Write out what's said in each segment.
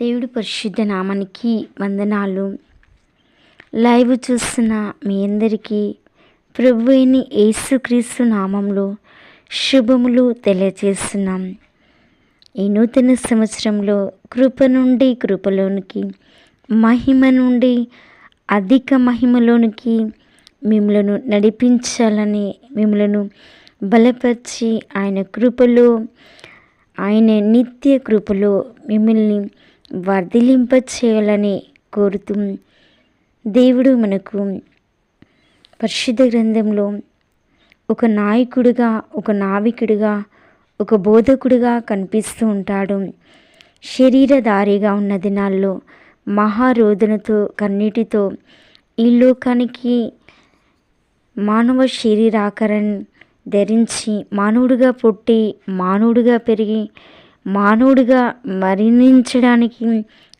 దేవుడి పరిశుద్ధ నామానికి వందనాలు. లైవ్ చూస్తున్న మీ అందరికీ ప్రభు అయిన యేసుక్రీస్తు నామంలో శుభములు తెలియజేస్తున్నాం. ఈ నూతన సంవత్సరంలో కృప నుండి కృపలోనికి మహిమ నుండి అధిక మహిమలోనికి మిమ్మలను నడిపించాలని మిమ్మలను బలపరిచి ఆయన కృపలో ఆయన నిత్య కృపలో మిమ్మల్ని వర్ధిలింప చేయాలని కోరుతూ దేవుడు మనకు పరిశుద్ధ గ్రంథంలో ఒక నాయకుడిగా ఒక నావికుడిగా ఒక బోధకుడిగా కనిపిస్తూ ఉంటాడు. శరీరధారిగా ఉన్న దినాల్లో మహారోధనతో కన్నీటితో ఈ లోకానికి మానవ శరీరాకరణ ధరించి మానవుడిగా పుట్టి మానవుడిగా పెరిగి మానవుడిగా మరణించడానికి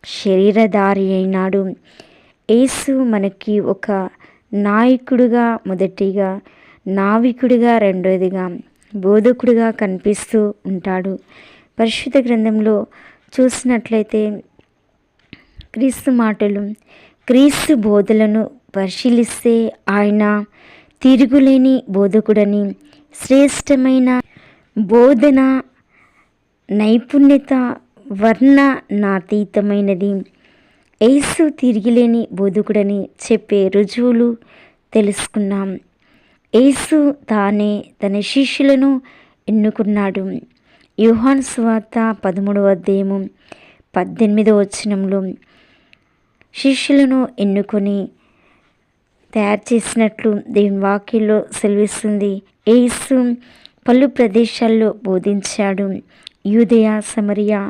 శరీరధారి అయినాడు. యేసు మనకి ఒక నాయకుడిగా మొదటిగా నావికుడిగా రెండోదిగా బోధకుడిగా కనిపిస్తూ ఉంటాడు. పరిశుద్ధ గ్రంథంలో చూసినట్లయితే క్రీస్తు మాటలు క్రీస్తు బోధలను పరిశీలిస్తే ఆయన తిరుగులేని బోధకుడని శ్రేష్టమైన బోధన నైపుణ్యత వర్ణ నాతీతమైనది. ఏసు తిరిగిలేని బోధకుడని చెప్పే రుజువులు తెలుసుకున్నాం. ఏసు తానే తన శిష్యులను ఎన్నుకున్నాడు. యూహాన్ స్వార్త పదమూడవ అధ్యాయము పద్దెనిమిదవ వచనంలో శిష్యులను ఎన్నుకొని తయారు చేసినట్లు దేవుని వాక్యంలో సెలవిస్తుంది. ఏసు పలు ప్రదేశాల్లో బోధించాడు. యూదయ సమరియా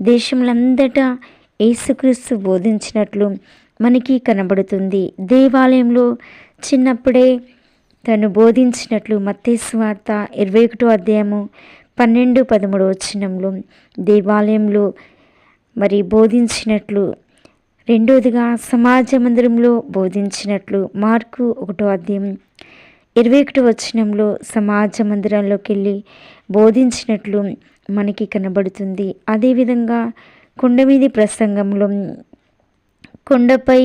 దేశములందటా యేసుక్రీస్తు బోధించినట్లు మనకి కనబడుతుంది. దేవాలయంలో చిన్నప్పుడే తను బోధించినట్లు మత్తేశ్వార్త ఇరవై ఒకటో అధ్యాయము పన్నెండు పదమూడు వచ్చినంలో దేవాలయంలో మరి బోధించినట్లు రెండోదిగా సమాజ మందిరంలో బోధించినట్లు మార్కు ఒకటో అధ్యాయం ఇరవై ఒకటి వచనంలో సమాజ మందిరాల్లోకి వెళ్ళి బోధించినట్లు మనకి కనబడుతుంది. అదేవిధంగా కొండ మీది ప్రసంగంలో కొండపై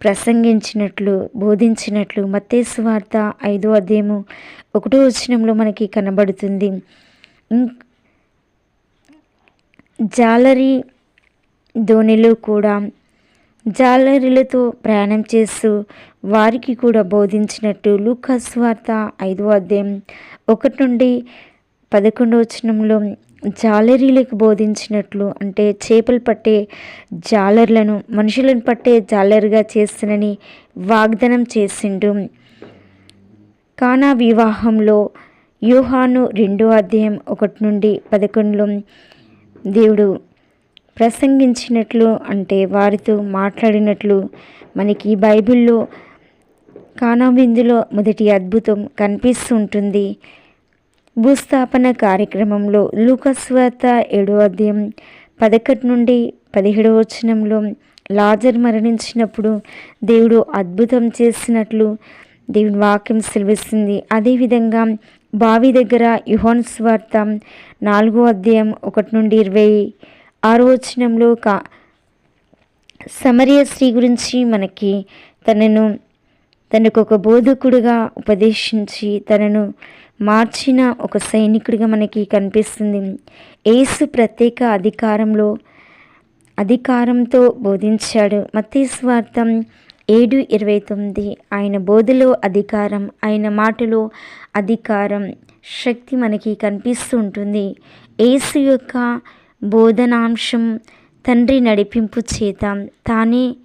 ప్రసంగించినట్లు బోధించినట్లు మత్తేసు వార్త ఐదో అధ్యాయము ఒకటో వచనంలో మనకి కనబడుతుంది. జాలరి ధోనిలో కూడా జాలరీలతో ప్రయాణం చేస్తూ వారికి కూడా బోధించినట్టు లూకాస్ వార్త ఐదో అధ్యాయం ఒకటి నుండి పదకొండవ వచనంలో జాలరీలకు బోధించినట్లు అంటే చేపలు పట్టే జాలర్లను మనుషులను పట్టే జాలర్గా చేస్తునని వాగ్దానం చేసిండు. కానా వివాహంలో యూహాను రెండో అధ్యాయం ఒకటి నుండి పదకొండులో దేవుడు ప్రసంగించినట్లు అంటే వారితో మాట్లాడినట్లు మనకి బైబిల్లో కానాబిందులో మొదటి అద్భుతం కనిపిస్తూ ఉంటుంది భూస్థాపన కార్యక్రమంలో లూకస్వాత ఏడో అధ్యాయం పదకొండు నుండి పదిహేడవ వచనంలో లాజర్ మరణించినప్పుడు దేవుడు అద్భుతం చేసినట్లు దేవుని వాక్యం సెలవిస్తుంది. అదేవిధంగా బావి దగ్గర యుహోన్ స్వార్థం నాలుగో అధ్యాయం ఒకటి నుండి ఇరవై ఆరోచనంలో ఒక కా సమరియ స్త్రీ గురించి మనకి తనను తనకు ఒక బోధకుడుగా ఉపదేశించి తనను మార్చిన ఒక సైనికుడిగా మనకి కనిపిస్తుంది. ఏసు ప్రత్యేక అధికారంలో అధికారంతో బోధించాడు. మతీస్వార్థం ఏడు ఇరవై తొమ్మిది. ఆయన బోధలో అధికారం ఆయన మాటలో అధికారం శక్తి మనకి కనిపిస్తూ ఉంటుంది. ఏసు యొక్క బోధనాంశం తండ్రి నడిపింపు చేత తానే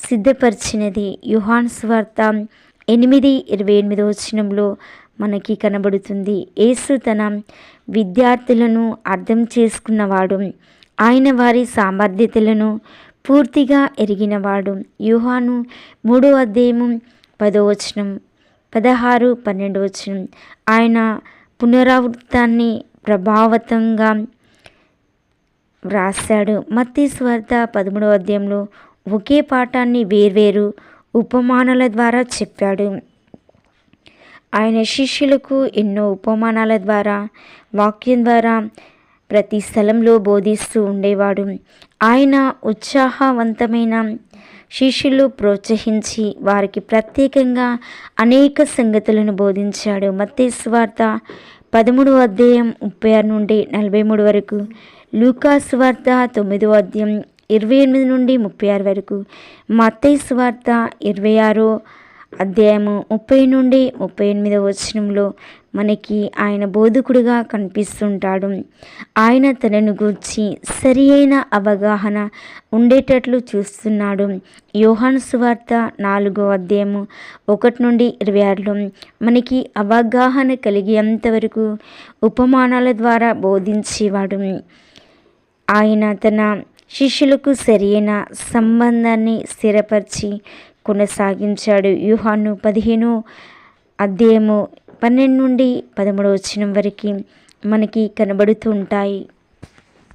సిద్ధపరిచినది. యుహాన్ స్వార్త ఎనిమిది ఇరవై ఎనిమిదో వచనంలో మనకి కనబడుతుంది. యేసు తన విద్యార్థులను అర్థం చేసుకున్నవాడు. ఆయన వారి సామర్థ్యతలను పూర్తిగా ఎరిగినవాడు. యూహాను మూడో అధ్యాయము పదో వచనం పదహారు పన్నెండు వచనం. ఆయన పునరావృతాన్ని ప్రభావితంగా వ్రాస్తాడు మత్తి పదమూడవ అధ్యాయంలో ఒకే పాఠాన్ని వేర్వేరు ఉపమానాల ద్వారా చెప్పాడు. ఆయన శిష్యులకు ఎన్నో ఉపమానాల ద్వారా వాక్యం ద్వారా ప్రతి స్థలంలో బోధిస్తూ ఉండేవాడు. ఆయన ఉత్సాహవంతమైన శిష్యులు ప్రోత్సహించి వారికి ప్రత్యేకంగా అనేక సంగతులను బోధించాడు. మత్తేశ్వార్త పదమూడు అధ్యాయం ముప్పై ఆరు నుండి నలభై మూడు వరకు లూకాస్ వార్త తొమ్మిదో అధ్యాయం ఇరవై ఎనిమిది నుండి ముప్పై ఆరు వరకు. మత్తయి వార్త ఇరవై ఆరో అధ్యాయము ముప్పై నుండి ముప్పై ఎనిమిదవ వచనంలో మనకి ఆయన బోధకుడిగా కనిపిస్తుంటాడు. ఆయన తనను గూర్చి సరి అయిన అవగాహన ఉండేటట్లు చూస్తున్నాడు. యోహాను సువార్త నాలుగో అధ్యాయము ఒకటి నుండి ఇరవై ఆరులో మనకి అవగాహన కలిగేంతవరకు ఉపమానాల ద్వారా బోధించేవాడు. ఆయన తన శిష్యులకు సరైన సంబంధాన్ని స్థిరపరిచి కొనసాగించాడు. యూహాను పదిహేను అధ్యాయము పన్నెండు నుండి పదమూడు వచ్చిన వరకు మనకి కనబడుతూ ఉంటాయి.